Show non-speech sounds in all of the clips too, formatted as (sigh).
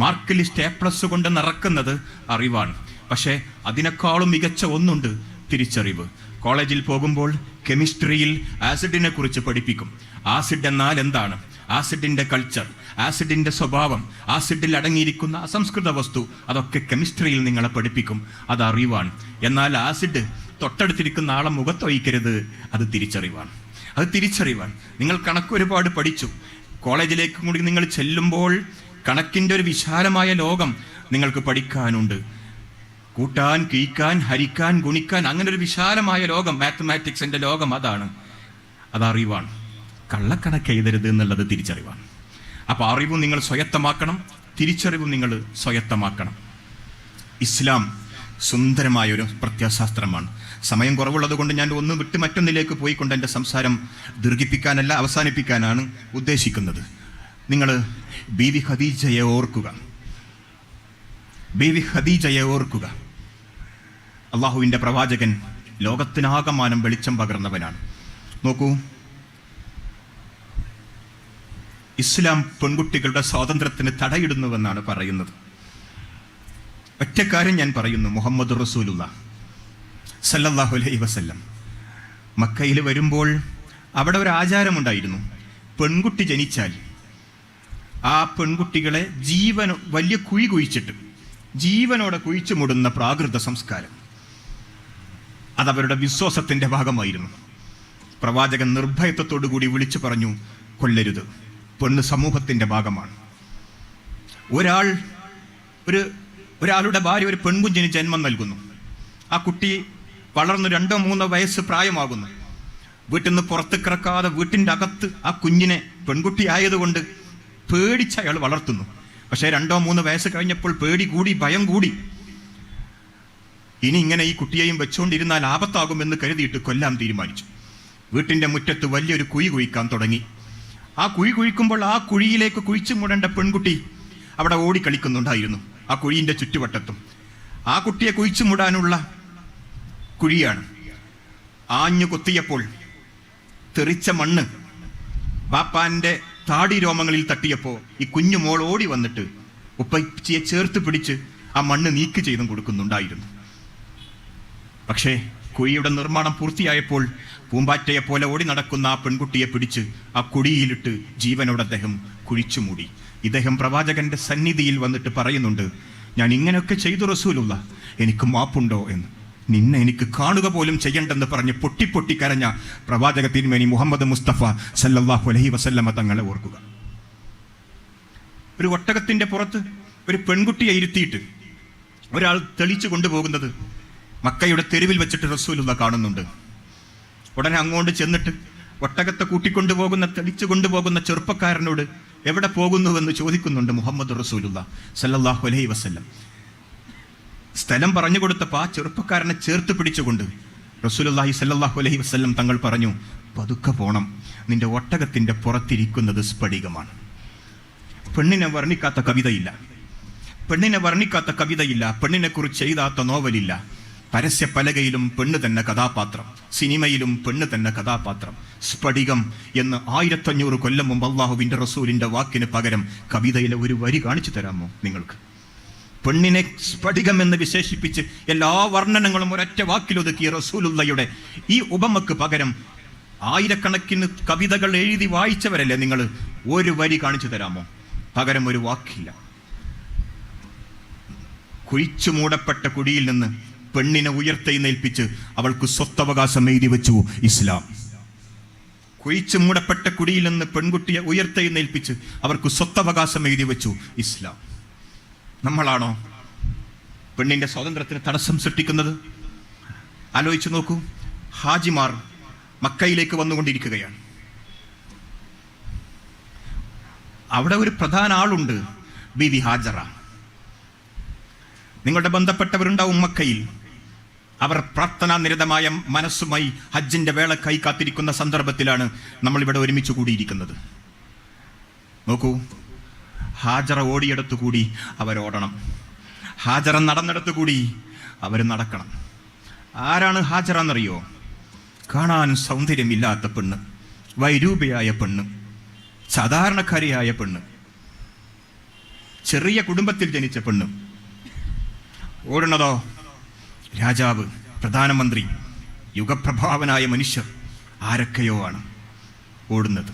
Mark list A plus കൊണ്ട് നിറക്കുന്നത് അറിവാണ് പക്ഷേ അതിനേക്കാളും മികച്ച ഒന്നുണ്ട് തിരിച്ചറിവ്. കോളേജിൽ പോകുമ്പോൾ കെമിസ്ട്രിയിൽ ആസിഡിനെ കുറിച്ച് പഠിപ്പിക്കും. ആസിഡ് എന്നാൽ എന്താണ്? ആസിഡിന്റെ കൾച്ചർ ആസിഡിന്റെ സ്വഭാവം ആസിഡിൽ അടങ്ങിയിരിക്കുന്ന അസംസ്കൃത വസ്തു അതൊക്കെ കെമിസ്ട്രിയിൽ നിങ്ങളെ പഠിപ്പിക്കും. അത് അറിവാണ് എന്നാൽ ആസിഡ് തൊട്ടടുത്തിരിക്കുന്ന ആളെ മുഖത്തൊഴിക്കരുത് അത് തിരിച്ചറിവാണ് അത് തിരിച്ചറിവാണ് നിങ്ങൾ കണക്ക് ഒരുപാട് പഠിച്ചു. കോളേജിലേക്ക് കൂടി നിങ്ങൾ ചെല്ലുമ്പോൾ കണക്കിന്റെ ഒരു വിശാലമായ ലോകം നിങ്ങൾക്ക് പഠിക്കാനുണ്ട്. കൂട്ടാൻ കീക്കാൻ ഹരിക്കാൻ ഗുണിക്കാൻ അങ്ങനെ ഒരു വിശാലമായ ലോകം മാത്തമാറ്റിക്സിന്റെ ലോകം അതാണ്. അത് അറിവാണ്. കള്ളക്കണക്ക് എഴുതരുത് എന്നുള്ളത് തിരിച്ചറിവാണ്. അപ്പോൾ അറിവും നിങ്ങൾ സ്വയത്തമാക്കണം തിരിച്ചറിവും നിങ്ങൾ സ്വയത്തമാക്കണം. ഇസ്ലാം സുന്ദരമായ ഒരു പ്രത്യയശാസ്ത്രമാണ്. സമയം കുറവുള്ളത് കൊണ്ട് ഞാൻ ഒന്ന് വിട്ട് മറ്റൊന്നിലേക്ക് പോയിക്കൊണ്ട് എന്റെ സംസാരം ദീർഘിപ്പിക്കാനല്ല അവസാനിപ്പിക്കാനാണ് ഉദ്ദേശിക്കുന്നത്. നിങ്ങൾ ബി വി ഖദീജയെ ഓർക്കുക. ബേബി ഖദീജയെ ഓർക്കുക. അള്ളാഹുവിന്റെ പ്രവാചകൻ ലോകത്തിനാകമാനം വെളിച്ചം പകർന്നവനാണ്. നോക്കൂ. ഇസ്ലാം പെൺകുട്ടികളുടെ സ്വാതന്ത്ര്യത്തിന് തടയിടുന്നുവെന്നാണ് പറയുന്നത്. ഒറ്റക്കാര്യം ഞാൻ പറയുന്നു മുഹമ്മദ് റസൂലുള്ള സല്ലല്ലാഹു അലൈഹി വസല്ലം. മക്കയിൽ വരുമ്പോൾ അവിടെ ഒരു ആചാരമുണ്ടായിരുന്നു. പെൺകുട്ടി ജനിച്ചാൽ ആ പെൺകുട്ടികളെ ജീവൻ വലിയ കുഴി കുഴിച്ചിട്ട് ജീവനോടെ കുഴിച്ചു മുടുന്ന പ്രാകൃത സംസ്കാരം. അതവരുടെ വിശ്വാസത്തിന്റെ ഭാഗമായിരുന്നു. പ്രവാചകൻ നിർഭയത്വത്തോടുകൂടി വിളിച്ചു പറഞ്ഞു കൊല്ലരുത്. പെണ്ണ് സമൂഹത്തിന്റെ ഭാഗമാണ്. ഒരാൾ ഒരു ഒരാളുടെ ഭാര്യ ഒരു പെൺകുഞ്ഞിന് ജന്മം നൽകുന്നു. ആ കുട്ടി വളർന്ന് രണ്ടോ മൂന്നോ വയസ്സ് പ്രായമാകുന്നു. വീട്ടിൽ നിന്ന് പുറത്ത് കിടക്കാതെ വീട്ടിന്റെ അകത്ത് ആ കുഞ്ഞിനെ പെൺകുട്ടി ആയതുകൊണ്ട് പേടിച്ച് അയാൾ വളർത്തുന്നു. പക്ഷേ രണ്ടോ മൂന്നോ വയസ്സ് കഴിഞ്ഞപ്പോൾ പേടി കൂടി ഭയം കൂടി. ഇനി ഇങ്ങനെ ഈ കുട്ടിയെയും വെച്ചുകൊണ്ടിരുന്നാൽ ആപത്താകുമെന്ന് കരുതിയിട്ട് കൊല്ലാൻ തീരുമാനിച്ചു. വീട്ടിന്റെ മുറ്റത്ത് വലിയൊരു കുഴി കുഴിക്കാൻ തുടങ്ങി. ആ കുഴി കുഴിക്കുമ്പോൾ ആ കുഴിയിലേക്ക് കുഴിച്ചു മൂടേണ്ട പെൺകുട്ടി അവിടെ ഓടിക്കളിക്കുന്നുണ്ടായിരുന്നു. ആ കുഴിന്റെ ചുറ്റുവട്ടത്തും. ആ കുട്ടിയെ കുഴിച്ചു മൂടാനുള്ള കുഴിയാണ്. ആഞ്ഞു കൊത്തിയപ്പോൾ തെറിച്ച മണ്ണ് ബാപ്പാന്റെ താടി രോമങ്ങളിൽ തട്ടിയപ്പോൾ ഈ കുഞ്ഞു മോൾ ഓടി വന്നിട്ട് ഉപ്പച്ചിയെ ചേർത്ത് പിടിച്ച് ആ മണ്ണ് നീക്ക് ചെയ്തും കൊടുക്കുന്നുണ്ടായിരുന്നു. പക്ഷേ കുഴിയുടെ നിർമ്മാണം പൂർത്തിയായപ്പോൾ പൂമ്പാറ്റയെ പോലെ ഓടി നടക്കുന്ന ആ പെൺകുട്ടിയെ പിടിച്ച് ആ കുഴിയിലിട്ട് ജീവനോട് അദ്ദേഹം കുഴിച്ചു മൂടി. ഇദ്ദേഹം പ്രവാചകന്റെ സന്നിധിയിൽ വന്നിട്ട് പറയുന്നുണ്ട് ഞാൻ ഇങ്ങനെയൊക്കെ ചെയ്തു റസൂലുള്ള എനിക്ക് മാപ്പുണ്ടോ? എന്ന്. നിന്നെ എനിക്ക് കാണുക പോലും ചെയ്യണ്ടെന്ന് പറഞ്ഞ് പൊട്ടി പൊട്ടി കരഞ്ഞ പ്രവാചക തിരുമേനി മുഹമ്മദ് മുസ്തഫ സല്ലാഹു അലഹി വസല്ലമ തങ്ങളെ ഓർക്കുക. ഒരു ഒട്ടകത്തിന്റെ പുറത്ത് ഒരു പെൺകുട്ടിയെ ഇരുത്തിയിട്ട് ഒരാൾ തെളിച്ചു കൊണ്ടുപോകുന്നത് മക്കയുടെ തെരുവിൽ വെച്ചിട്ട് റസൂലുള്ള കാണുന്നുണ്ട്. ഉടനെ അങ്ങോട്ട് ചെന്നിട്ട് ഒട്ടകത്തെ കൂട്ടിക്കൊണ്ടുപോകുന്ന തെളിച്ചു കൊണ്ടുപോകുന്ന ചെറുപ്പക്കാരനോട് എവിടെ പോകുന്നുവെന്ന് ചോദിക്കുന്നുണ്ട് മുഹമ്മദ് റസൂലുള്ള സല്ലാഹു അലൈഹി വസല്ലം. സ്ഥലം പറഞ്ഞു കൊടുത്തപ്പോൾ ആ ചെറുപ്പക്കാരനെ ചേർത്ത് പിടിച്ചുകൊണ്ട് റസൂലുള്ളാഹി സല്ലാഹു അലഹി വസല്ലം തങ്ങൾ പറഞ്ഞു പതുക്കെ പോണം. നിന്റെ ഒട്ടകത്തിന്റെ പുറത്തിരിക്കുന്നത് സ്ഫടികമാണ്. പെണ്ണിനെ വർണിക്കാത്ത കവിതയില്ല. പെണ്ണിനെ വർണിക്കാത്ത കവിതയില്ല. പെണ്ണിനെ കുറിച്ച് എഴുതാത്ത നോവലില്ല. പരസ്യ പലകയിലും പെണ്ണ് തന്നെ കഥാപാത്രം. സിനിമയിലും പെണ്ണ് തന്നെ കഥാപാത്രം. സ്ഫടികം എന്ന് ആയിരത്തഞ്ഞൂറ് കൊല്ലം മുമ്പ് അള്ളാഹുവിന്റെ റസൂലിന്റെ വാക്കിന് പകരം കവിതയിലെ ഒരു വരി കാണിച്ചു തരാമോ നിങ്ങൾക്ക്? പെണ്ണിനെ സ്ഫടികം എന്ന് വിശേഷിപ്പിച്ച് എല്ലാ വർണനങ്ങളും ഒരൊറ്റ വാക്കിലൊതുക്കിയ റസൂലുള്ളയുടെ ഈ ഉപമക്ക് പകരം ആയിരക്കണക്കിന് കവിതകൾ എഴുതി വായിച്ചവരല്ലേ നിങ്ങൾ? ഒരു വരി കാണിച്ചു തരാമോ? പകരം ഒരു വാക്കില്ല. കുഴിച്ചു മൂടപ്പെട്ട കുടിയിൽ നിന്ന് പെണ്ണിനെ ഉയർത്തെഴുന്നേൽപ്പിച്ച് അവൾക്ക് സ്വത്തവകാശം എഴുതി വെച്ചു ഇസ്ലാം. കുഴിച്ചു മൂടപ്പെട്ട കുടിയിൽ നിന്ന് പെൺകുട്ടിയെ ഉയർത്തെഴുന്നേൽപ്പിച്ച് അവർക്ക് സ്വത്തവകാശം എഴുതി വെച്ചു ഇസ്ലാം. നമ്മളാണോ പെണ്ണിന്റെ സ്വാതന്ത്ര്യത്തിന് തടസ്സം സൃഷ്ടിക്കുന്നത്? ആലോചിച്ച് നോക്കൂ. ഹാജിമാർ മക്കയിലേക്ക് വന്നുകൊണ്ടിരിക്കുകയാണ്. അവിടെ ഒരു പ്രധാന ആളുണ്ട് ബിവി ഹാജറ. നിങ്ങളുടെ ബന്ധപ്പെട്ടവരുണ്ടാവും മക്കയിൽ. അവർ പ്രാർത്ഥനാ നിരതമായ മനസ്സുമായി ഹജ്ജിന്റെ വേള കൈ കാത്തിരിക്കുന്ന സന്ദർഭത്തിലാണ് നമ്മളിവിടെ ഒരുമിച്ച് കൂടിയിരിക്കുന്നത്. നോക്കൂ ഹാജറ ഓടിയെടുത്തു കൂടി അവരോടണം. ഹാജറ നടന്നെടുത്തു കൂടി അവർ നടക്കണം. ആരാണ് ഹാജറ എന്നറിയോ കാണാൻ സൗന്ദര്യമില്ലാത്ത പെണ്ണ്. വൈരൂപയായ പെണ്ണ്. സാധാരണക്കാരിയായ പെണ്ണ്. ചെറിയ കുടുംബത്തിൽ ജനിച്ച പെണ്ണ്. ഓടുന്നതോ? രാജാവ് പ്രധാനമന്ത്രി യുഗപ്രഭാവനായ മനുഷ്യർ ആരൊക്കെയോ ആണ് ഓടുന്നത്.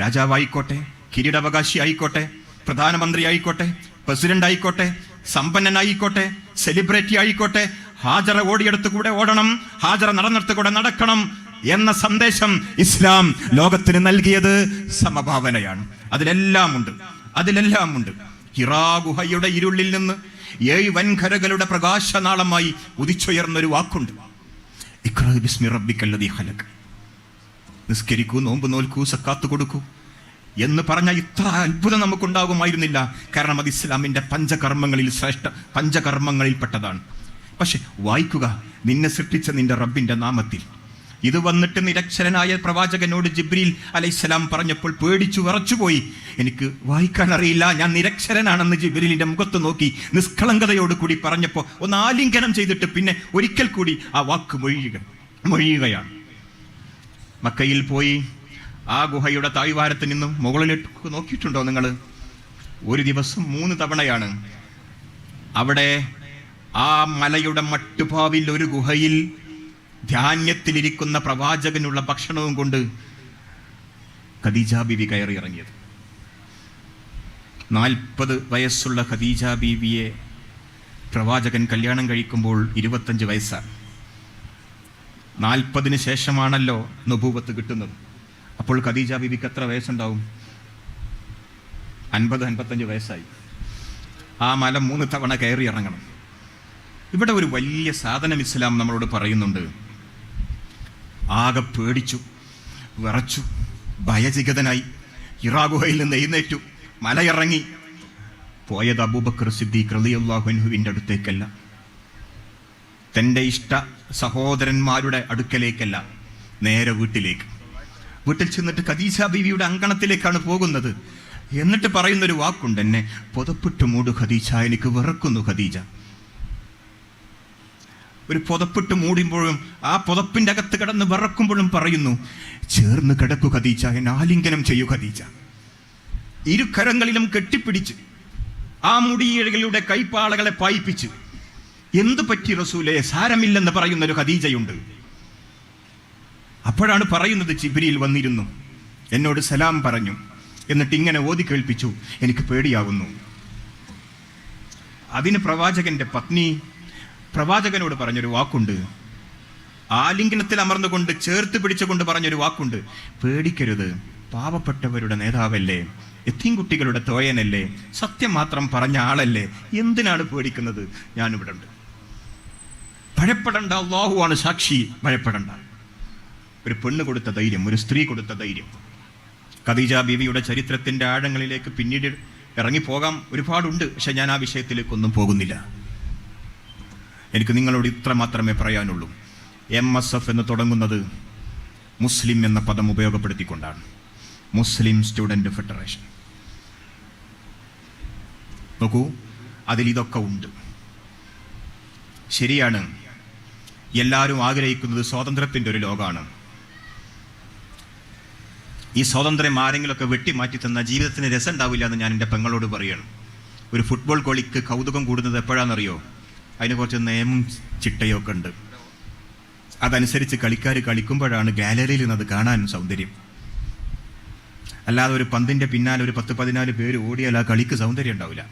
രാജാവായിക്കോട്ടെ കിരീടാവകാശി ആയിക്കോട്ടെ പ്രധാനമന്ത്രി ആയിക്കോട്ടെ പ്രസിഡന്റ് ആയിക്കോട്ടെ സമ്പന്നനായിക്കോട്ടെ സെലിബ്രിറ്റി ആയിക്കോട്ടെ ഹാജറ ഓടിയെടുത്ത് കൂടെ ഓടണം ഹാജറ നടന്നെടുത്ത് കൂടെ നടക്കണം എന്ന സന്ദേശം ഇസ്ലാം ലോകത്തിന് നൽകിയത് സമഭാവനയാണ്. അതിലെല്ലാം ഉണ്ട് അതിലെല്ലാം ഉണ്ട് ഹിറാ ഗുഹയുടെ ഇരുളിൽ നിന്ന് ഏഴ് വൻകരകളുടെ പ്രകാശനാളമായി ഉദിച്ചുയർന്നൊരു വാക്കുണ്ട്. നിസ്കരിക്കൂ നോമ്പ് നോൽക്കൂ സക്കാത്ത് കൊടുക്കൂ. എന്ന് പറഞ്ഞാൽ ഇത്ര അത്ഭുതം നമുക്കുണ്ടാകുമായിരുന്നില്ല. കാരണം അത് ഇസ്ലാമിന്റെ പഞ്ചകർമ്മങ്ങളിൽ ശ്രേഷ്ഠ പഞ്ചകർമ്മങ്ങളിൽപ്പെട്ടതാണ്. പക്ഷെ വായിക്കുക നിന്നെ സൃഷ്ടിച്ച നിന്റെ റബ്ബിന്റെ നാമത്തിൽ. ഇത് വന്നിട്ട് നിരക്ഷരനായ പ്രവാചകനോട് ജിബ്രീൽ അലൈഹിസ്സലാം പറഞ്ഞപ്പോൾ പേടിച്ചു വിറച്ചുപോയി. എനിക്ക് വായിക്കാൻ അറിയില്ല ഞാൻ നിരക്ഷരനാണെന്ന് ജിബ്രീലിന്റെ മുഖത്ത് നോക്കി നിഷ്കളങ്കതയോട് കൂടി പറഞ്ഞപ്പോൾ ഒന്ന് ആലിംഗനം ചെയ്തിട്ട് പിന്നെ ഒരിക്കൽ കൂടി ആ വാക്ക് മൊഴിയുക മൊഴിയുകയാണ്. മക്കയിൽ പോയി ആ ഗുഹയുടെ താഴ്വാരത്ത് നിന്നും മുകളിലേക്ക് നോക്കിയിട്ടുണ്ടോ നിങ്ങൾ? ഒരു ദിവസം മൂന്ന് തവണയാണ്. അവിടെ ആ മലയുടെ മട്ടുപാവിൽ ഒരു ഗുഹയിൽ ധാന്യത്തിലിരിക്കുന്ന പ്രവാചകനുള്ള ഭക്ഷണവും കൊണ്ട് ഖദീജ ബീവി കയറി ഇറങ്ങിയത്. നാൽപ്പത് വയസ്സുള്ള ഖദീജ ബീവിയെ പ്രവാചകൻ കല്യാണം കഴിക്കുമ്പോൾ ഇരുപത്തഞ്ച് വയസ്സാണ്. നാൽപ്പതിന് ശേഷമാണല്ലോ നുപൂവത്ത് കിട്ടുന്നത്. അപ്പോൾ ഖദീജ ബിബിക്ക് എത്ര വയസ്സുണ്ടാവും? അൻപത് അൻപത്തഞ്ച് വയസ്സായി. ആ മല മൂന്ന് തവണ കയറി ഇറങ്ങണം. ഇവിടെ ഒരു വലിയ സാധനം ഇസ്ലാം നമ്മളോട് പറയുന്നുണ്ട്. ആകെ പേടിച്ചു വിറച്ചു ഭയചികിതനായി. ഇറാഗുഹയിൽ നിന്ന് എഴുന്നേറ്റു മലയിറങ്ങി പോയത് അബൂബക്കർ സിദ്ദീഖ് റളിയല്ലാഹുവിന്റെ അടുത്തേക്കല്ല. തന്റെ ഇഷ്ട സഹോദരന്മാരുടെ അടുക്കലേക്കല്ല നേരെ വീട്ടിലേക്ക്. വീട്ടിൽ ചെന്നിട്ട് ഖദീജ ബീവിയുടെ അങ്കണത്തിലേക്കാണ് പോകുന്നത്. എന്നിട്ട് പറയുന്നൊരു വാക്കുണ്ട് എന്നെ പുതപ്പിട്ട് മൂട് ഖദീജ എനിക്ക് വെറുക്കുന്നു ഖദീജ. ഒരു പുതപ്പിട്ട് മൂടുമ്പോഴും ആ പുതപ്പിന്റെ അകത്ത് കിടന്ന് വിറക്കുമ്പോഴും പറയുന്നു ചേർന്ന് കിടക്കു ഖദീജ എന്നെ ആലിംഗനം ചെയ്യൂ ഖദീജ. ഇരു കരങ്ങളിലും കെട്ടിപ്പിടിച്ച് ആ മുടിയിഴകളുടെ കൈപ്പാളകളെ പായിപ്പിച്ച് എന്തു പറ്റി റസൂലെ സാരമില്ലെന്ന് പറയുന്നൊരു ഖദീജയുണ്ട്. അപ്പോഴാണ് പറയുന്നത് ചിബിരിയിൽ വന്നിരുന്നു. എന്നോട് സലാം പറഞ്ഞു. എന്നിട്ട് ഇങ്ങനെ ഓതി കേൾപ്പിച്ചു. എനിക്ക് പേടിയാവുന്നു. അതിന് പ്രവാചകന്റെ പത്നി പ്രവാചകനോട് പറഞ്ഞൊരു വാക്കുണ്ട്. ആലിംഗനത്തിൽ അമർന്നുകൊണ്ട് ചേർത്ത് പിടിച്ചുകൊണ്ട് പറഞ്ഞൊരു വാക്കുണ്ട്. പേടിക്കരുത്. പാവപ്പെട്ടവരുടെ നേതാവല്ലേ? എത്തിൻകുട്ടികളുടെ തോയനല്ലേ? സത്യം മാത്രം പറഞ്ഞ ആളല്ലേ? എന്തിനാണ് പേടിക്കുന്നത്? ഞാനിവിടെ ഉണ്ട് ഭയപ്പെടണ്ട. അള്ളാഹുവാണ് സാക്ഷി. ഭയപ്പെടണ്ട. ഒരു പെണ്ണ് കൊടുത്ത ധൈര്യം ഒരു സ്ത്രീ കൊടുത്ത ധൈര്യം. ഖദീജ ബീവിയുടെ ചരിത്രത്തിന്റെ ആഴങ്ങളിലേക്ക് പിന്നീട് ഇറങ്ങിപ്പോകാം ഒരുപാടുണ്ട് പക്ഷെ ഞാൻ ആ വിഷയത്തിലേക്കൊന്നും പോകുന്നില്ല. എനിക്ക് നിങ്ങളോട് ഇത്ര മാത്രമേ പറയാനുള്ളൂ. എം എസ് എഫ് എന്ന് തുടങ്ങുന്നത് മുസ്ലിം എന്ന പദം ഉപയോഗപ്പെടുത്തിക്കൊണ്ടാണ്. മുസ്ലിം സ്റ്റുഡന്റ് ഫെഡറേഷൻ. നോക്കൂ അതിലിതൊക്കെ ഉണ്ട്. ശരിയാണ്. എല്ലാവരും ആഗ്രഹിക്കുന്നത് സ്വാതന്ത്ര്യത്തിന്റെ ഒരു ലോകമാണ്. ഈ സ്വാതന്ത്ര്യം ആരെങ്കിലുമൊക്കെ വെട്ടിമാറ്റി തന്ന ജീവിതത്തിന് രസം ഉണ്ടാവില്ല എന്ന് ഞാൻ എന്റെ പെങ്ങളോട് പറയണം. ഒരു ഫുട്ബോൾ കളിക്ക് കൗതുകം കൂടുന്നത് എപ്പോഴാണെന്നറിയോ? അതിന് കുറച്ച് നിയമം ചിട്ടയൊക്കെ ഉണ്ട്. അതനുസരിച്ച് കളിക്കാർ കളിക്കുമ്പോഴാണ് ഗാലറിയിൽ നിന്ന് അത് കാണാനും സൗന്ദര്യം. അല്ലാതെ ഒരു പന്തിന്റെ പിന്നാലെ ഒരു പത്ത് പതിനാല് പേര് ഓടിയാൽ ആ കളിക്ക് സൗന്ദര്യം ഉണ്ടാവില്ല.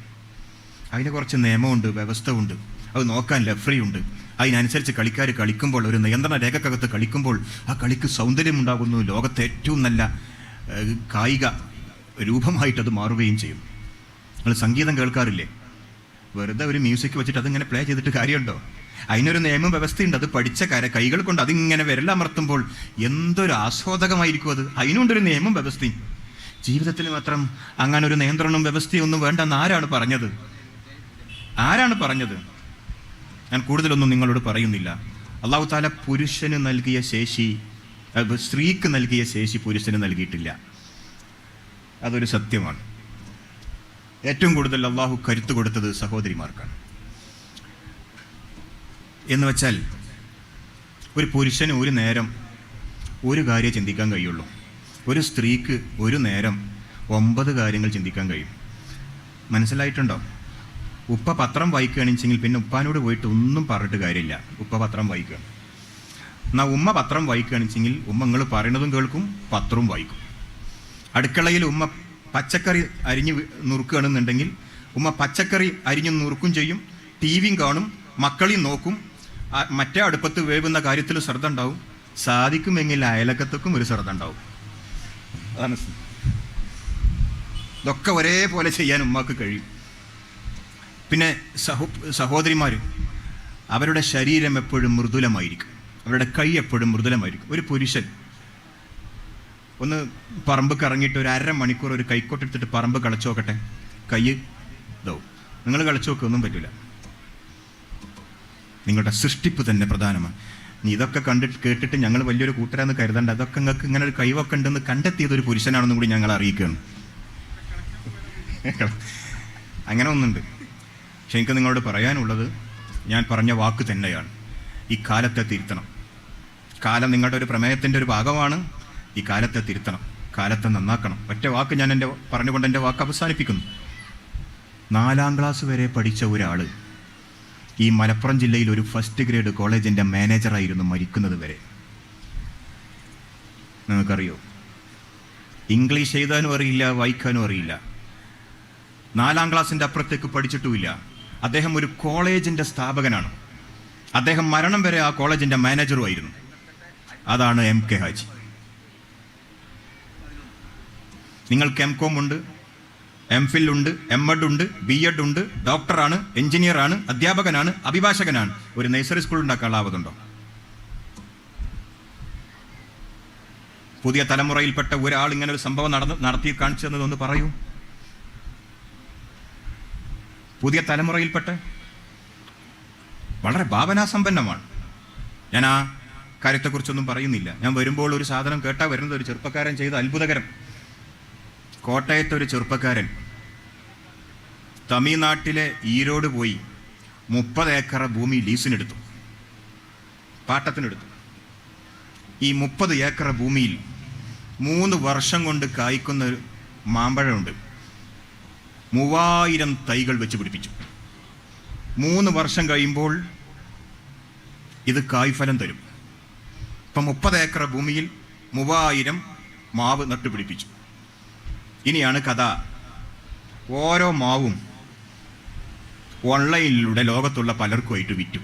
അതിന് കുറച്ച് നിയമമുണ്ട് വ്യവസ്ഥ ഉണ്ട്. അത് നോക്കാൻ ലഫ്രി ഉണ്ട്. അതിനനുസരിച്ച് കളിക്കാർ കളിക്കുമ്പോൾ ഒരു നിയന്ത്രണ രേഖക്കകത്ത് കളിക്കുമ്പോൾ ആ കളിക്ക് സൗന്ദര്യം ഉണ്ടാകുന്നു ലോകത്തെ ഏറ്റവും നല്ല കായിക രൂപമായിട്ട് അത് മാറുകയും ചെയ്യും. നിങ്ങൾ സംഗീതം കേൾക്കാറില്ലേ? വെറുതെ ഒരു മ്യൂസിക് വെച്ചിട്ട് അതിങ്ങനെ പ്ലേ ചെയ്തിട്ട് കാര്യമുണ്ടോ? അതിനൊരു നിയമ വ്യവസ്ഥയുണ്ട്. അത് പഠിച്ച കര കൈകൾ കൊണ്ട് അതിങ്ങനെ വിരലമർത്തുമ്പോൾ എന്തൊരു ആസ്വാദകമായിരിക്കും അത്. അതിനുണ്ടൊരു നിയമം വ്യവസ്ഥയും. ജീവിതത്തിൽ മാത്രം അങ്ങനെ ഒരു നിയന്ത്രണവും വ്യവസ്ഥയും ഒന്നും വേണ്ടെന്ന് ആരാണ് പറഞ്ഞത്? ആരാണ് പറഞ്ഞത്? ഞാൻ കൂടുതലൊന്നും നിങ്ങളോട് പറയുന്നില്ല. അള്ളാഹു താല പുരുഷന് നൽകിയ ശേഷി സ്ത്രീക്ക് നൽകിയ ശേഷി പുരുഷന് നൽകിയിട്ടില്ല. അതൊരു സത്യമാണ്. ഏറ്റവും കൂടുതൽ അള്ളാഹു കരുത്ത് കൊടുത്തത് സഹോദരിമാർക്കാണ്. എന്ന് വെച്ചാൽ ഒരു പുരുഷന് ഒരു നേരം ഒരു കാര്യം ചിന്തിക്കാൻ കഴിയുള്ളൂ. ഒരു സ്ത്രീക്ക് ഒരു നേരം ഒമ്പത് കാര്യങ്ങൾ ചിന്തിക്കാൻ കഴിയും. മനസ്സിലായിട്ടുണ്ടോ? ഉപ്പ പത്രം വായിക്കുകയാണെന്നുവെച്ചെങ്കിൽ പിന്നെ ഉപ്പാനോട് പോയിട്ട് ഒന്നും പറഞ്ഞിട്ട് കാര്യമില്ല. ഉപ്പ പത്രം വായിക്കുകയാണ് എന്നാൽ ഉമ്മ പത്രം വായിക്കുകയാണെന്നുവെച്ചെങ്കിൽ ഉമ്മ നിങ്ങൾ പറയണതും കേൾക്കും പത്രവും വായിക്കും. അടുക്കളയിൽ ഉമ്മ പച്ചക്കറി അരിഞ്ഞ് നുറുക്കുകയാണെന്നുണ്ടെങ്കിൽ ഉമ്മ പച്ചക്കറി അരിഞ്ഞ് നുറുക്കും ചെയ്യും ടി വിയും കാണും മക്കളെയും നോക്കും മറ്റേ അടുപ്പത്ത് വേവുന്ന കാര്യത്തിൽ ശ്രദ്ധ ഉണ്ടാവും സാധിക്കുമെങ്കിൽ അയലക്കത്തേക്കും ഒരു ശ്രദ്ധ ഉണ്ടാവും. അതാണ് ഇതൊക്കെ ഒരേപോലെ ചെയ്യാൻ ഉമ്മക്ക് കഴിയും. പിന്നെ സഹോ സഹോദരിമാർ അവരുടെ ശരീരം എപ്പോഴും മൃദുലമായിരിക്കും. അവരുടെ കൈ എപ്പോഴും മൃദുലമായിരിക്കും. ഒരു പുരുഷൻ ഒന്ന് പറമ്പ് കറങ്ങിയിട്ട് ഒരു അര മണിക്കൂർ ഒരു കൈക്കോട്ടെടുത്തിട്ട് പറമ്പ് കളിച്ചു നോക്കട്ടെ. കൈ ഇതാവും. നിങ്ങൾ കളിച്ചു നോക്കുക ഒന്നും പറ്റില്ല നിങ്ങളുടെ സൃഷ്ടിപ്പ് തന്നെ പ്രധാനമാണ്. നീ ഇതൊക്കെ കണ്ടിട്ട് കേട്ടിട്ട് ഞങ്ങൾ വലിയൊരു കൂട്ടരാന്ന് കരുതണ്ട. അതൊക്കെ നിങ്ങൾക്ക് ഇങ്ങനെ ഒരു കഴിവൊക്കെ ഉണ്ടെന്ന് കണ്ടെത്തിയത് ഒരു പുരുഷനാണെന്നും കൂടി ഞങ്ങൾ അറിയിക്കുകയാണ്. (laughs) അങ്ങനെ ഒന്നുണ്ട്. പക്ഷെ എനിക്ക് നിങ്ങളോട് പറയാനുള്ളത് ഞാൻ പറഞ്ഞ വാക്ക് തന്നെയാണ്. ഈ കാലത്തെ തിരുത്തണം. കാലം നിങ്ങളുടെ ഒരു പ്രമേയത്തിന്റെ ഒരു ഭാഗമാണ്. ഈ കാലത്തെ തിരുത്തണം. കാലത്തെ നന്നാക്കണം. ഒറ്റ വാക്ക് ഞാൻ എന്റെ പറഞ്ഞുകൊണ്ട് എന്റെ വാക്ക് അവസാനിപ്പിക്കുന്നു. നാലാം ക്ലാസ് വരെ പഠിച്ച ഒരാൾ ഈ മലപ്പുറം ജില്ലയിൽ ഒരു ഫസ്റ്റ് ഗ്രേഡ് കോളേജിന്റെ മാനേജറായിരുന്നു മരിക്കുന്നത് വരെ. നിങ്ങൾക്കറിയോ? ഇംഗ്ലീഷ് എഴുതാനും അറിയില്ല വായിക്കാനും അറിയില്ല. നാലാം ക്ലാസ്സിന്റെ അപ്പുറത്തേക്ക് പഠിച്ചിട്ടുമില്ല. അദ്ദേഹം ഒരു കോളേജിന്റെ സ്ഥാപകനാണ്. അദ്ദേഹം മരണം വരെ ആ കോളേജിന്റെ മാനേജറുമായിരുന്നു അതാണ് എം കെ ഹാജി. നിങ്ങൾക്ക് എം കോം ഉണ്ട് എം ഫിൽ ഉണ്ട് എം എഡ് ഉണ്ട് ബി എഡ് ഉണ്ട് ഡോക്ടറാണ് എഞ്ചിനീയറാണ് അധ്യാപകനാണ് അഭിഭാഷകനാണ്. ഒരു നഴ്സറി സ്കൂൾ ആവതുണ്ടോ? പുതിയ തലമുറയിൽപ്പെട്ട ഒരാൾ ഇങ്ങനെ ഒരു സംഭവം നടന്ന് നടത്തി കാണിച്ചു തന്നതൊന്ന് പറയൂ. പുതിയ തലമുറയിൽപ്പെട്ട് വളരെ ഭാവനാസമ്പന്നമാണ്. ഞാൻ ആ കാര്യത്തെക്കുറിച്ചൊന്നും പറയുന്നില്ല. ഞാൻ വരുമ്പോൾ ഒരു സാധനം കേട്ടാ വരുന്നത് ഒരു ചെറുപ്പക്കാരൻ ചെയ്ത അത്ഭുതകരം. കോട്ടയത്തെ ഒരു ചെറുപ്പക്കാരൻ തമിഴ്നാട്ടിലെ ഈരോട് പോയി മുപ്പത് ഏക്കർ ഭൂമി ലീസിനെടുത്തു. പാട്ടത്തിനെടുത്തു. ഈ മുപ്പത് ഏക്കർ ഭൂമിയിൽ മൂന്ന് വർഷം കൊണ്ട് കായ്ക്കുന്ന ഒരു മാമ്പഴമുണ്ട്. മൂവായിരം തൈകൾ വെച്ച് പിടിപ്പിച്ചു. മൂന്ന് വർഷം കഴിയുമ്പോൾ ഇത് കായ്ഫലം തരും. ഇപ്പം മുപ്പത് ഏക്കർ ഭൂമിയിൽ മൂവായിരം മാവ് നട്ടുപിടിപ്പിച്ചു ഇനിയാണ് കഥ. ഓരോ മാവും ഓൺലൈനിലൂടെ ലോകത്തുള്ള പലർക്കുമായിട്ട് വിറ്റു.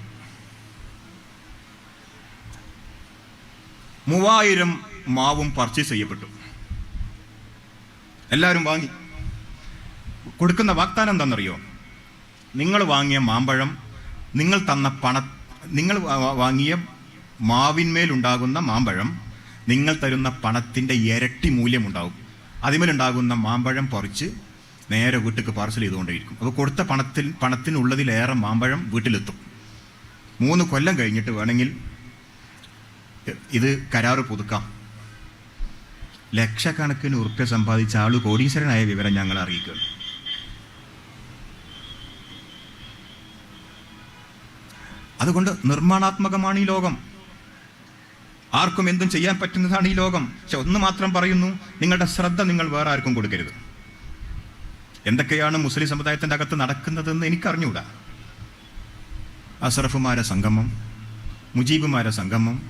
മൂവായിരം മാവും പർച്ചേസ് ചെയ്യപ്പെട്ടു. എല്ലാവരും വാങ്ങി. കൊടുക്കുന്ന വാഗ്ദാനം എന്താണെന്നറിയോ? നിങ്ങൾ വാങ്ങിയ മാമ്പഴം നിങ്ങൾ തന്ന പണ നിങ്ങൾ വാങ്ങിയ മാവിന്മേലുണ്ടാകുന്ന മാമ്പഴം നിങ്ങൾ തരുന്ന പണത്തിന്റെ ഇരട്ടി മൂല്യമുണ്ടാകും അതിമേലുണ്ടാകുന്ന മാമ്പഴം പറിച്ച് നേരെ വീട്ടിലേക്ക് പാർസൽ ചെയ്തുകൊണ്ടേയിരിക്കും. അപ്പോൾ കൊടുത്ത പണത്തിൽ പണത്തിനുള്ളതിലേറെ മാമ്പഴം വീട്ടിലെത്തും. മൂന്ന് കൊല്ലം കഴിഞ്ഞിട്ട് വേണമെങ്കിൽ ഇത് കരാറ് പുതുക്കാം. ലക്ഷക്കണക്കിന് ഉറുപ്പ്യ സമ്പാദിച്ച ആൾ കോടീശ്വരനായ വിവരം ഞങ്ങൾ അറിയിക്കുകയാണ്. അതുകൊണ്ട് നിർമ്മാണാത്മകമാണ് ഈ ലോകം. ആർക്കും എന്തും ചെയ്യാൻ പറ്റുന്നതാണ് ഈ ലോകം. പക്ഷെ ഒന്ന് മാത്രം പറയുന്നു നിങ്ങളുടെ ശ്രദ്ധ നിങ്ങൾ വേറെ ആർക്കും കൊടുക്കരുത്. എന്തൊക്കെയാണ് മുസ്ലിം സമുദായത്തിന്റെ അകത്ത് നടക്കുന്നതെന്ന് എനിക്കറിഞ്ഞൂടാ. അസറഫുമാരെ സംഗമം മുജീബുമാരെ സംഗമം.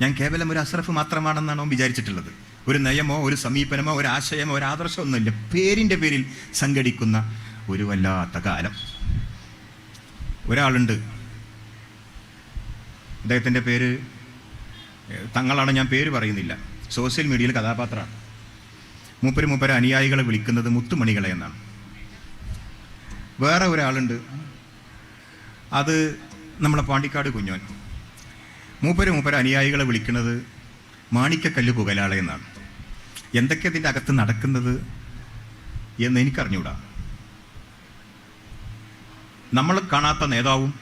ഞാൻ കേവലം ഒരു അസറഫ് മാത്രമാണെന്നാണോ വിചാരിച്ചിട്ടുള്ളത്. ഒരു നയമോ ഒരു സമീപനമോ ഒരു ആശയമോ ഒരു ആദർശമോ ഒന്നുമില്ല പേരിന്റെ പേരിൽ സംഘടിക്കുന്ന ഒരു വല്ലാത്ത കാലം. ഒരാളുണ്ട്. അദ്ദേഹത്തിന്റെ പേര് തങ്ങളാണ് ഞാൻ പേര് പറയുന്നില്ല. സോഷ്യൽ മീഡിയയിൽ കഥാപാത്രമാണ്. മൂപ്പര് മൂപ്പര് അനുയായികളെ വിളിക്കുന്നത് മുത്തുമണികളെ എന്നാണ്. വേറെ ഒരാളുണ്ട്. അത് നമ്മളെ പാണ്ടിക്കാട് കുഞ്ഞോൻ. മൂപ്പര് മൂപ്പര് അനുയായികളെ വിളിക്കുന്നത് മാണിക്കക്കല്ല് പുകലാളെ എന്നാണ്. എന്തൊക്കെ ഇതിന്റെ അകത്ത് നടക്കുന്നത് എന്ന് എനിക്കറിഞ്ഞൂടാ. നമ്മൾ കാണാത്ത നേതാവും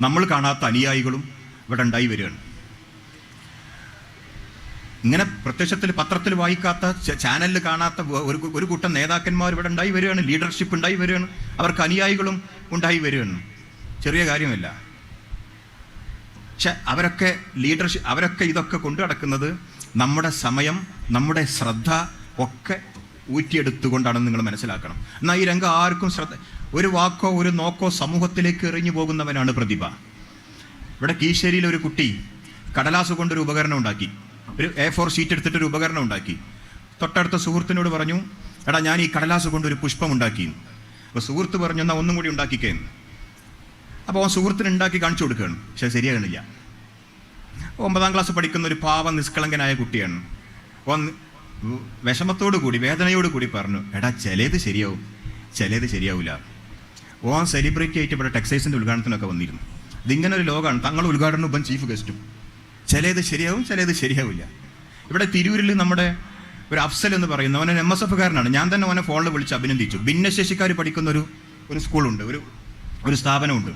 നമ്മൾ കാണാത്ത അനുയായികളും ഇവിടെ ഉണ്ടായി വരികയാണ്. ഇങ്ങനെ പ്രത്യക്ഷത്തിൽ പത്രത്തിൽ വായിക്കാത്ത ചാനലിൽ കാണാത്ത ഒരു ഒരു കൂട്ടം നേതാക്കന്മാർ ഇവിടെ ഉണ്ടായി വരികയാണ്. ലീഡർഷിപ്പ് ഉണ്ടായി വരികയാണ്. അവർക്ക് അനുയായികളും ഉണ്ടായി വരികയാണ്. ചെറിയ കാര്യമല്ല. പക്ഷെ അവരൊക്കെ ലീഡർഷിപ്പ് അവരൊക്കെ ഇതൊക്കെ കൊണ്ടു നടക്കുന്നത് നമ്മുടെ സമയം നമ്മുടെ ശ്രദ്ധ ഒക്കെ ഊറ്റിയെടുത്തുകൊണ്ടാണെന്ന് നിങ്ങൾ മനസ്സിലാക്കണം. എന്നാൽ ഈ രംഗം ആർക്കും ശ്രദ്ധ ഒരു വാക്കോ ഒരു നോക്കോ സമൂഹത്തിലേക്ക് എറിഞ്ഞു പോകുന്നവനാണ് പ്രതിഭ. ഇവിടെ കീശ്ശേരിയിൽ ഒരു കുട്ടി കടലാസ് കൊണ്ടൊരു ഉപകരണം ഉണ്ടാക്കി. ഒരു എ ഫോർ ഷീറ്റ് എടുത്തിട്ടൊരു ഉപകരണം ഉണ്ടാക്കി. തൊട്ടടുത്ത സുഹൃത്തിനോട് പറഞ്ഞു എടാ ഞാൻ ഈ കടലാസ് കൊണ്ടൊരു പുഷ്പം ഉണ്ടാക്കി. അപ്പോൾ സുഹൃത്ത് പറഞ്ഞു എന്നാൽ ഒന്നും കൂടി ഉണ്ടാക്കിക്കേ. അപ്പോൾ ആ സുഹൃത്തിന് ഉണ്ടാക്കി കാണിച്ചു കൊടുക്കുകയാണ്. പക്ഷേ ശരിയാകണില്ല. ഒമ്പതാം ക്ലാസ് പഠിക്കുന്ന ഒരു പാവ നിഷ്കളങ്കനായ കുട്ടിയാണ്. ഓൻ വിഷമത്തോടു കൂടി വേദനയോട് കൂടി പറഞ്ഞു എടാ ചിലത് ശരിയാവും. ചിലത് ശരിയാവില്ല ഓൻ സെലിബ്രിറ്റി ആയിട്ട് ഇവിടെ ടെക്സൈസിന്റെ ഉദ്ഘാടനത്തിനൊക്കെ വന്നിരുന്നു. ഇതിങ്ങനെ ഒരു ലോകമാണ് തങ്ങൾ ഉദ്ഘാടനം ഇപ്പം ചീഫ് ഗസ്റ്റും ചിലത് ശരിയാവും ചിലത് ശരിയാവില്ല. ഇവിടെ തിരൂരിൽ നമ്മുടെ ഒരു അഫ്സൽ എന്ന് പറയുന്ന അവൻ എം എസ് എഫുകാരനാണ് ഞാൻ തന്നെ അവനെ ഫോണിൽ വിളിച്ച് അഭിനന്ദിച്ചു. ഭിന്നശേഷിക്കാർ പഠിക്കുന്ന ഒരു ഒരു സ്കൂളുണ്ട്. ഒരു ഒരു സ്ഥാപനമുണ്ട്.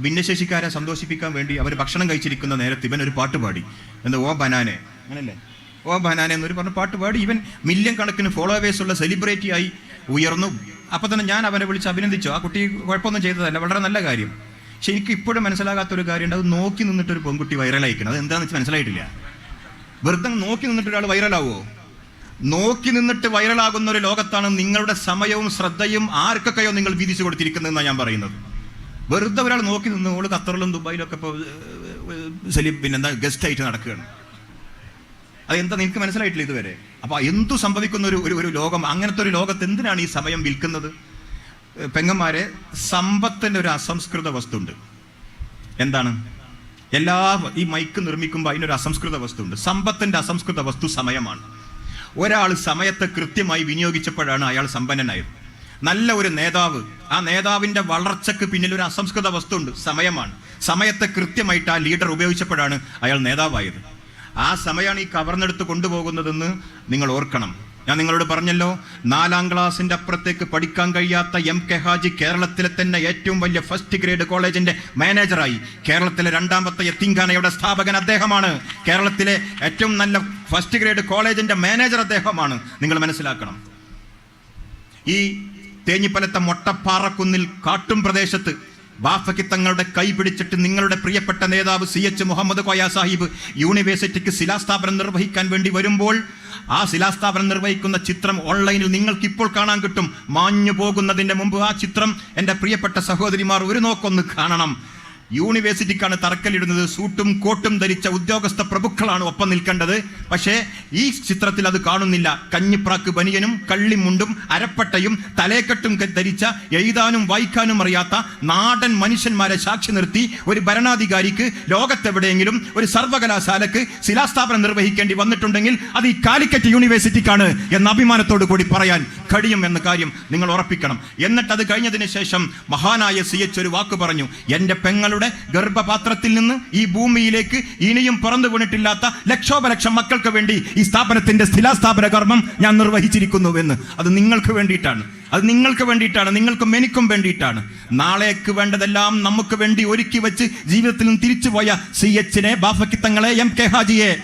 ഭിന്നശേഷിക്കാരെ സന്തോഷിപ്പിക്കാൻ വേണ്ടി അവർ ഭക്ഷണം കഴിച്ചിരിക്കുന്ന നേരത്ത് ഇവൻ ഒരു പാട്ട് പാടി. എന്താ ഓ ബനാനെ. അങ്ങനല്ലേ? ഓ ബനാനെ എന്നൊരു പറഞ്ഞ പാട്ട് പാടി. ഇവൻ മില്യൺ കണക്കിന് ഫോളോവേഴ്സ് ഉള്ള സെലിബ്രിറ്റി ആയി ഉയർന്നു. അപ്പം തന്നെ ഞാൻ അവനെ വിളിച്ച് അഭിനന്ദിച്ചു. ആ കുട്ടി കുഴപ്പമൊന്നും ചെയ്തതല്ല. വളരെ നല്ല കാര്യം. എനിക്ക് ഇപ്പോഴും മനസ്സിലാകാത്ത ഒരു കാര്യമുണ്ട്. അത് നോക്കി നിന്നിട്ട് ഒരു പെൺകുട്ടി വൈറലായിക്കണം. അത് എന്താണെന്ന് വെച്ചാൽ മനസ്സിലായിട്ടില്ല. വെറുതെ നോക്കി നിന്നിട്ട് ഒരാൾ വൈറലാവോ? നോക്കി നിന്നിട്ട് വൈറലാകുന്ന ഒരു ലോകത്താണ് നിങ്ങളുടെ സമയവും ശ്രദ്ധയും ആർക്കൊക്കെയോ നിങ്ങൾ വീതിച്ചു കൊടുത്തിരിക്കുന്നതെന്നാണ് ഞാൻ പറയുന്നത്. വെറുതെ ഒരാൾ നോക്കി നിന്ന് ഓൾ ഖത്തറിലും ദുബായിലും ഒക്കെ ഇപ്പോൾ സലീം പിന്നെന്താ ഗസ്റ്റ് ആയിട്ട് നടക്കുകയാണ്. അതെന്താ നിങ്ങൾക്ക് മനസ്സിലായിട്ടില്ല ഇതുവരെ? അപ്പോൾ എന്തു സംഭവിക്കുന്ന ഒരു ഒരു- ലോകം അങ്ങനത്തെ ഒരു ലോകത്ത് എന്തിനാണ് ഈ സമയം വിൽക്കുന്നത്? പെങ്ങന്മാരെ സമ്പത്തിന്റെ ഒരു അസംസ്കൃത വസ്തുണ്ട്. എന്താണ്? എല്ലാ ഈ മൈക്ക് നിർമ്മിക്കുമ്പോൾ അതിനൊരു അസംസ്കൃത വസ്തുണ്ട്. സമ്പത്തിന്റെ അസംസ്കൃത വസ്തു സമയമാണ്. ഒരാൾ സമയത്തെ കൃത്യമായി വിനിയോഗിച്ചപ്പോഴാണ് അയാൾ സമ്പന്നനായത്. നല്ല ഒരു നേതാവ്. ആ നേതാവിന്റെ വളർച്ചയ്ക്ക് പിന്നിൽ ഒരു അസംസ്കൃത വസ്തുണ്ട്. സമയമാണ്. സമയത്തെ കൃത്യമായിട്ട് ആ ലീഡർ ഉപയോഗിച്ചപ്പോഴാണ് അയാൾ നേതാവായത്. ആ സമയമാണ് ഈ കവർന്നെടുത്ത് കൊണ്ടുപോകുന്നതെന്ന് നിങ്ങൾ ഓർക്കണം. ഞാൻ നിങ്ങളോട് പറഞ്ഞല്ലോ നാലാം ക്ലാസിന്റെ അപ്പുറത്തേക്ക് പഠിക്കാൻ കഴിയാത്ത എം കെ ഹാജി കേരളത്തിലെ തന്നെ ഏറ്റവും വലിയ ഫസ്റ്റ് ഗ്രേഡ് കോളേജിന്റെ മാനേജറായി കേരളത്തിലെ രണ്ടാമത്തെ യത്തിങ്കാനയുടെ സ്ഥാപകൻ അദ്ദേഹമാണ്. കേരളത്തിലെ ഏറ്റവും നല്ല ഫസ്റ്റ് ഗ്രേഡ് കോളേജിന്റെ മാനേജർ അദ്ദേഹമാണ്. നിങ്ങൾ മനസ്സിലാക്കണം. ഈ തേഞ്ഞിപ്പലത്തെ മൊട്ടപ്പാറക്കുന്നിൽ കാട്ടും പ്രദേശത്ത് ബാഫയ്ക്ക് തങ്ങളുടെ കൈ പിടിച്ചിട്ട് നിങ്ങളുടെ പ്രിയപ്പെട്ട നേതാവ് സി എച്ച് മുഹമ്മദ് കോയ സാഹിബ് യൂണിവേഴ്സിറ്റിക്ക് ശിലാസ്ഥാപനം നിർവഹിക്കാൻ വേണ്ടി വരുമ്പോൾ ആ ശിലാസ്ഥാപനം നിർവഹിക്കുന്ന ചിത്രം ഓൺലൈനിൽ നിങ്ങൾക്ക് ഇപ്പോൾ കാണാൻ കിട്ടും. മാഞ്ഞു പോകുന്നതിന്റെ മുമ്പ് ആ ചിത്രം എന്റെ പ്രിയപ്പെട്ട സഹോദരിമാർ ഒരു നോക്കൊന്ന് കാണണം. യൂണിവേഴ്സിറ്റിക്കാണ് തറക്കല്ലിടുന്നത്. സൂട്ടും കോട്ടും ധരിച്ച ഉദ്യോഗസ്ഥ പ്രഭുക്കളാണ് ഒപ്പം നിൽക്കേണ്ടത്. പക്ഷേ ഈ ചിത്രത്തിൽ അത് കാണുന്നില്ല. കഞ്ഞിപ്രാക്ക് ബനിയനും കള്ളിമുണ്ടും അരപ്പട്ടയും തലേക്കെട്ടും ധരിച്ച എഴുതാനും വായിക്കാനും അറിയാത്ത നാടൻ മനുഷ്യന്മാരെ സാക്ഷി നിർത്തി ഒരു ഭരണാധികാരിക്ക് ലോകത്തെവിടെയെങ്കിലും ഒരു സർവകലാശാലക്ക് ശിലാസ്ഥാപനം നിർവഹിക്കേണ്ടി വന്നിട്ടുണ്ടെങ്കിൽ അത് ഈ കാലിക്കറ്റ് യൂണിവേഴ്സിറ്റിക്കാണ് എന്ന അഭിമാനത്തോടു കൂടി പറയാൻ കഴിയും എന്ന കാര്യം നിങ്ങൾ ഉറപ്പിക്കണം. എന്നിട്ട് അത് കഴിഞ്ഞതിന് ശേഷം മഹാനായ സി എച്ച് ഒരു വാക്ക് പറഞ്ഞു. എന്റെ പെങ്ങളുടെ ഗർഭപാത്രത്തിൽ നിന്ന് ഈ ഭൂമിയിലേക്ക് ഇനിയും പറന്നു വീണിട്ടില്ലാത്ത ലക്ഷോപലക്ഷം മക്കൾക്ക് വേണ്ടി ഈ സ്ഥാപനത്തിന്റെ സ്ഥിലാസ്ഥാപന കർമ്മം ഞാൻ നിർവഹിച്ചിരിക്കുന്നു എന്ന് അത് നിങ്ങൾക്ക് വേണ്ടിയിട്ടാണ്. അത് നിങ്ങൾക്ക് വേണ്ടിയിട്ടാണ്. നിങ്ങൾക്കും എനിക്കും വേണ്ടിയിട്ടാണ്. നാളേക്ക് വേണ്ടതെല്ലാം നമുക്ക് വേണ്ടി ഒരുക്കി വെച്ച് ജീവിതത്തിൽ നിന്ന് തിരിച്ചുപോയ സി എച്ചിനെ ബാഫക്കിത്തങ്ങളെ എം കെ ഹാജിയെ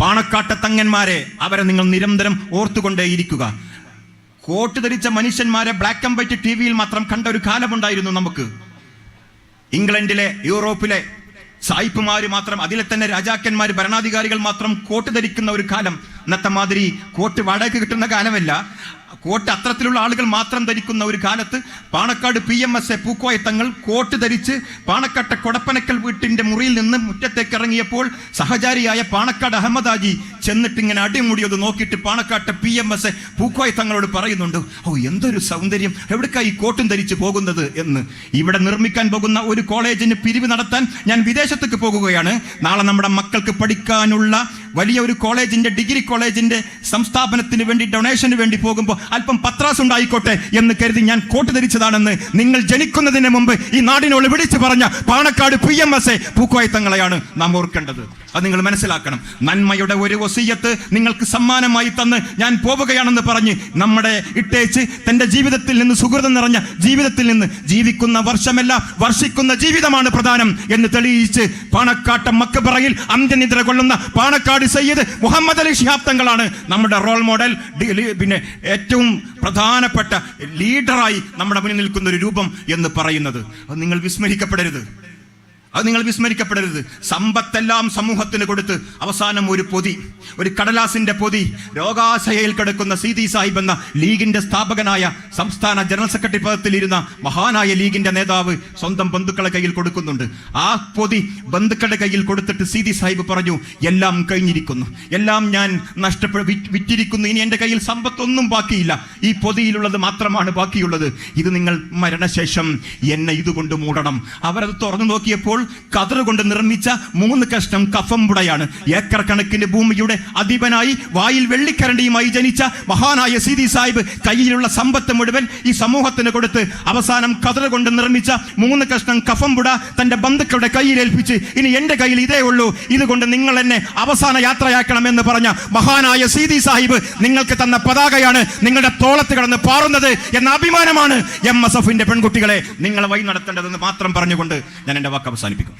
പാണക്കാട്ട തങ്ങന്മാരെ അവരെ നിങ്ങൾ നിരന്തരം ഓർത്തുകൊണ്ടേയിരിക്കുക കോട്ട് ധരിച്ച മനുഷ്യന്മാരെ ബ്ലാക്ക് ആൻഡ് വൈറ്റ് ടി വിയിൽ മാത്രം കണ്ട ഒരു കാലമുണ്ടായിരുന്നു നമുക്ക്. ഇംഗ്ലണ്ടിലെ യൂറോപ്പിലെ സായിപ്പുമാര് മാത്രം അതിലെ തന്നെ രാജാക്കന്മാർ ഭരണാധികാരികൾ മാത്രം കോട്ട് ധരിക്കുന്ന ഒരു കാലം. ഇന്നത്തെ മാതിരി കോട്ട് വാടക കിട്ടുന്ന കാലമല്ല. കോട്ട് അത്തരത്തിലുള്ള ആളുകൾ മാത്രം ധരിക്കുന്ന ഒരു കാലത്ത് Panakkad P M S A Pookoya Thangal coat ധരിച്ച് പാണക്കാട്ടെ കൊടപ്പനക്കൽ വീട്ടിന്റെ മുറിയിൽ നിന്ന് മുറ്റത്തേക്ക് ഇറങ്ങിയപ്പോൾ സഹചാരിയായ പാണക്കാട് അഹമ്മദാജി ചെന്നിട്ട് ഇങ്ങനെ അടിമുടിയത് നോക്കിയിട്ട് പാണക്കാട്ടെ പി എം എസ് എ പൂക്കോയത്തങ്ങളോട് പറയുന്നുണ്ട് ഓ എന്തൊരു സൗന്ദര്യം. എവിടേക്കാ ഈ കോട്ടും ധരിച്ച് പോകുന്നത്? എന്ന്. ഇവിടെ നിർമ്മിക്കാൻ പോകുന്ന ഒരു കോളേജിന് പിരിവ് നടത്താൻ ഞാൻ വിദേശത്തേക്ക് പോകുകയാണ്. നാളെ നമ്മുടെ മക്കൾക്ക് പഠിക്കാനുള്ള വലിയ ഒരു കോളേജിന്റെ ഡിഗ്രി കോളേജിന്റെ സംസ്ഥാപനത്തിന് വേണ്ടി ഡൊണേഷന് വേണ്ടി പോകുമ്പോൾ അല്പം പത്രാസ് ഉണ്ടായിക്കോട്ടെ എന്ന് കരുതി ഞാൻ കോട്ട് ധരിച്ചതാണെന്ന് നിങ്ങൾ ജനിക്കുന്നതിന് മുമ്പ് ഈ നാടിനോട് വിളിച്ചു പറഞ്ഞ Panakkad P M S A പൂക്കോയത്തങ്ങളെയാണ് നാം ഓർക്കേണ്ടത്. അത് നിങ്ങൾ മനസ്സിലാക്കണം. നന്മയുടെ ഒരു വസീയത്ത് നിങ്ങൾക്ക് സമ്മാനമായി തന്ന് ഞാൻ പോവുകയാണെന്ന് പറഞ്ഞ് നമ്മുടെ ഇട്ടേച്ച് തന്റെ ജീവിതത്തിൽ നിന്ന് സുഹൃതം നിറഞ്ഞ ജീവിതത്തിൽ നിന്ന് ജീവിക്കുന്ന വർഷമല്ല വർഷിക്കുന്ന ജീവിതമാണ് പ്രധാനം എന്ന് തെളിയിച്ച് പാണക്കാട്ട മക്കപ്പറയിൽ അന്ത്യനിദ്ര കൊള്ളുന്ന പാണക്കാട് സയ്യിദ് മുഹമ്മദ് അലി ഷിഹാബ് തങ്ങളാണ് നമ്മുടെ റോൾ മോഡൽ പിന്നെ ഏറ്റവും പ്രധാനപ്പെട്ട ലീഡറായി നമ്മുടെ മുന്നിൽ നിൽക്കുന്ന ഒരു രൂപം എന്ന് പറയുന്നത്. അത് നിങ്ങൾ വിസ്മരിക്കപ്പെടരുത്. അത് നിങ്ങൾ വിസ്മരിക്കപ്പെടരുത്. സമ്പത്തെല്ലാം സമൂഹത്തിന് കൊടുത്ത് അവസാനം ഒരു പൊതി ഒരു കടലാസിന്റെ പൊതി രോഗാശയയിൽ കിടക്കുന്ന സീതി സാഹിബ് എന്ന ലീഗിന്റെ സ്ഥാപകനായ സംസ്ഥാന ജനറൽ സെക്രട്ടറി പദത്തിലിരുന്ന മഹാനായ ലീഗിന്റെ നേതാവ് സ്വന്തം ബന്ധുക്കളെ കയ്യിൽ കൊടുക്കുന്നുണ്ട്. ആ പൊതി ബന്ധുക്കളുടെ കയ്യിൽ കൊടുത്തിട്ട് സീതി സാഹിബ് പറഞ്ഞു എല്ലാം കഴിഞ്ഞിരിക്കുന്നു. എല്ലാം ഞാൻ നഷ്ടപ്പെ വിറ്റിരിക്കുന്നു. ഇനി എന്റെ കയ്യിൽ സമ്പത്തൊന്നും ബാക്കിയില്ല. ഈ പൊതിയിലുള്ളത് മാത്രമാണ് ബാക്കിയുള്ളത്. ഇത് നിങ്ങൾ മരണശേഷം എന്നെ ഇതുകൊണ്ട് മൂടണം. അവരത് തുറന്നു നോക്കിയപ്പോൾ കതറ് കൊണ്ട് നിർമ്മിച്ച മൂന്ന് കഷ്ണം കഫംപുടയാണ് ഏക്കർ കണക്കിന് ഭൂമിയുടെ അധിപനായി വായിൽ വെള്ളിക്കരണ്ടിയുമായി ജനിച്ച മഹാനായ സീതി സാഹിബ് കയ്യിലുള്ള സമ്പത്ത് മുഴുവൻ ഈ സമൂഹത്തിന് കൊടുത്ത് അവസാനം കതറ് കൊണ്ട് നിർമ്മിച്ച മൂന്ന് കഷ്ണം കഫംപുട തന്റെ ബന്ധുക്കളുടെ കയ്യിൽ ഏൽപ്പിച്ച് ഇനി എന്റെ കയ്യിൽ ഇതേ ഉള്ളൂ. ഇതുകൊണ്ട് നിങ്ങൾ എന്നെ അവസാന യാത്രയാക്കണം എന്ന് പറഞ്ഞ മഹാനായ സീതി സാഹിബ് നിങ്ങൾക്ക് തന്ന പതാകയാണ് നിങ്ങളുടെ തോളത്ത് കിടന്ന് പാറുന്നത് എന്ന അഭിമാനമാണ് എം എസ് എഫിന്റെ പെൺകുട്ടികളെ. നിങ്ങളെ വഴി നടത്തേണ്ടതെന്ന് മാത്രം പറഞ്ഞുകൊണ്ട് ഞാൻ എന്റെ വാക്ക് അവസാനിപ്പിക്കും.